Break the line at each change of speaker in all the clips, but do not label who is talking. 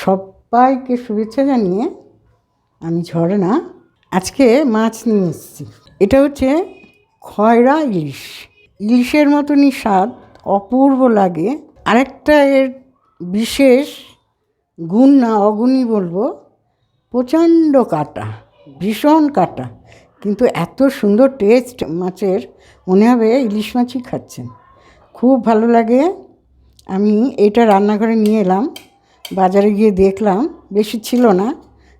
সবাইকে শুভেচ্ছা জানিয়ে আমি ঝর্ণা। আজকে মাছ নিয়ে এসেছি। এটা হচ্ছে খয়রা ইলিশ। ইলিশের মতনই স্বাদ, অপূর্ব লাগে। আরেকটা এর বিশেষ গুণ না অগুণই বলব, প্রচণ্ড কাটা, ভীষণ কাটা। কিন্তু এত সুন্দর টেস্ট মাছের, মনে হবে ইলিশ মাছই খাচ্ছেন। খুব ভালো লাগে। আমি এটা রান্নাঘরে নিয়ে এলাম। বাজারে গিয়ে দেখলাম, বেশি ছিল না,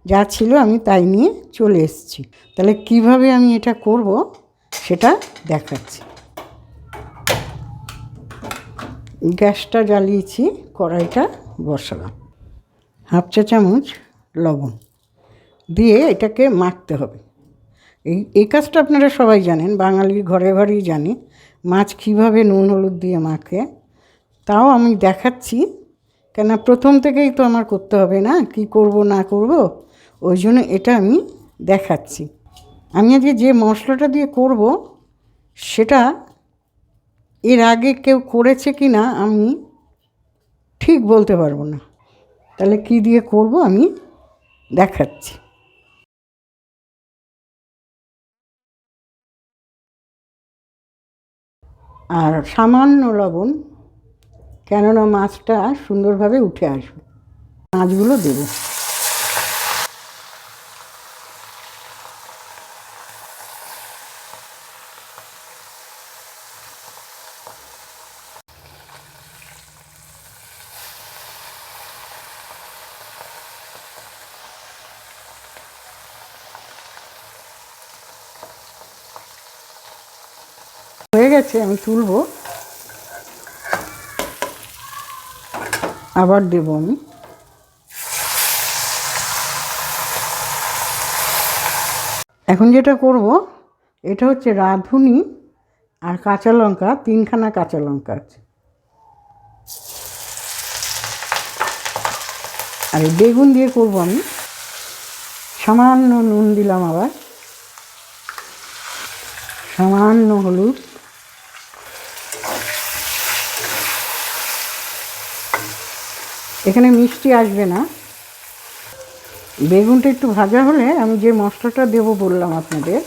যা ছিল আমি তাই নিয়ে চলে এসেছি। তাহলে কীভাবে আমি এটা করব সেটা দেখাচ্ছি। গ্যাসটা জ্বালিয়েছি, কড়াইটা বসালাম। হাফ চা চামচ লবণ দিয়ে এটাকে মাখতে হবে। এই এই কাজটা আপনারা সবাই জানেন বাঙালির ঘরে ঘরেই জানে, মাছ কীভাবে নুন, হলুদ দিয়ে মাখে, তাও আমি দেখাচ্ছি কেন প্রথম থেকেই তো আমার করতে হবে না, কি করব, না করব, ওই জন্য এটা আমি দেখাচ্ছি। আমি আজকে যে মশলাটা দিয়ে করব, সেটা এর আগে কেউ করেছে কি না আমি ঠিক বলতে পারব না। তাহলে কি দিয়ে করব আমি দেখাচ্ছি। আর সামান্য লবণ কেননা মাছটা সুন্দরভাবে উঠে আসবে। মাছগুলো দেবো। হয়ে গেছে আমি তুলবো। আবার দেব আমি। এখন যেটা করব, এটা হচ্ছে রাঁধুনি আর কাঁচা লঙ্কা, তিনখানা কাঁচা লঙ্কা আছে। আর বেগুন দিয়ে করব আমি। সামান্য নুন দিলাম আবার। সামান্য হলুদ। এখানে মিষ্টি আসবে না। বেগুনটা একটু ভাজা হলে আমি যে মশলাটা দেব বললাম আপনাদের,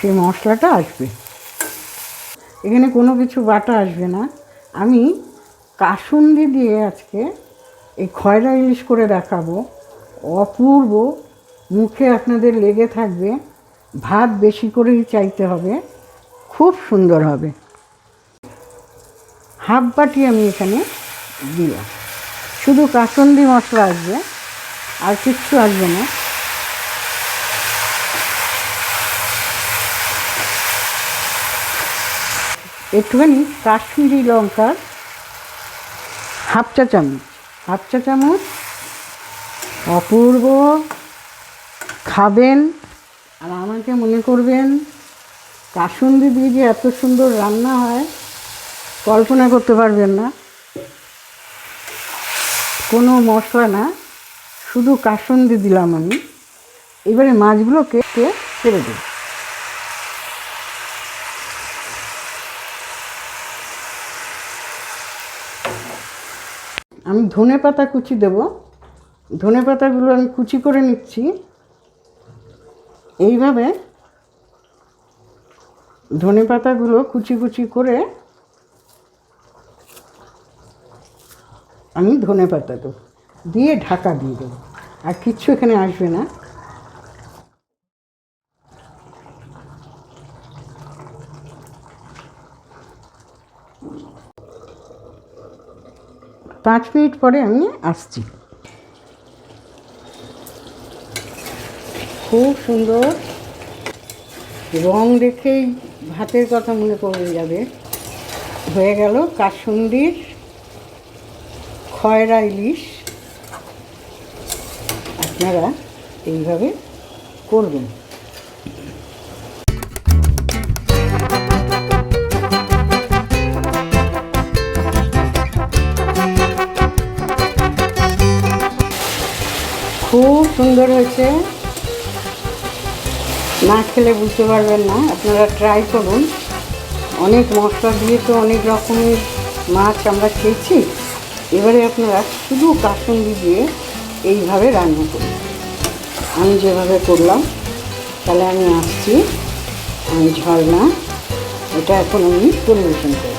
সেই মশলাটা আসবে। এখানে কোনো কিছু বাটা আসবে না। আমি কাসুন্দি দিয়ে আজকে এই খয়রা ইলিশ করে দেখাবো। অপূর্ব, মুখে আপনাদের লেগে থাকবে। ভাত বেশি করেই চাইতে হবে। খুব সুন্দর হবে। হাফ বাটি আমি এখানে দিলাম। শুধু কাসন্দি মশলা আসবে, আর কিচ্ছু আসবে না। একটুখানি কাশ্মীরি লঙ্কার হাফ চা চামচ, হাফ চা চামচ অপূর্ব খাবেন, আর আমাকে মনে করবেন কাসুন্দি দিয়ে যে এত সুন্দর রান্না হয়, কল্পনা করতে পারবেন না। কোনো মশলা না, শুধু কাসন্দি দিলাম আমি। এবারে মাছগুলোকে ছেড়ে দেব? আমি ধনে পাতা কুচি দেব। ধনে পাতাগুলো আমি কুচি করে নিচ্ছি। এইভাবে ধনে পাতাগুলো কুচি কুচি করে আমি ধনে পাতা দেবো। দিয়ে ঢাকা দিয়ে দেবো। আর কিচ্ছু এখানে আসবে না। পাঁচ মিনিট পরে আমি আসছি। খুব সুন্দর। রং দেখেই ভাতের কথা মনে পড়ে যাবে। হয়ে গেল কাসুন্দির খয়রা ইলিশ আপনারা এইভাবে করবেন। খুব সুন্দর হয়েছে। না খেলে বুঝতে পারবেন না, আপনারা ট্রাই করুন। অনেক মশলা দিয়ে তো অনেক রকমের মাছ আমরা খেয়েছি। এবারে আপনারা শুধু কাসুন্দি দিয়ে এইভাবে রান্না করি আমি যেভাবে করলাম, তাহলে আমি আসছি আমি ঝর্ণা, এটা এখন আমি পরিবেশন করব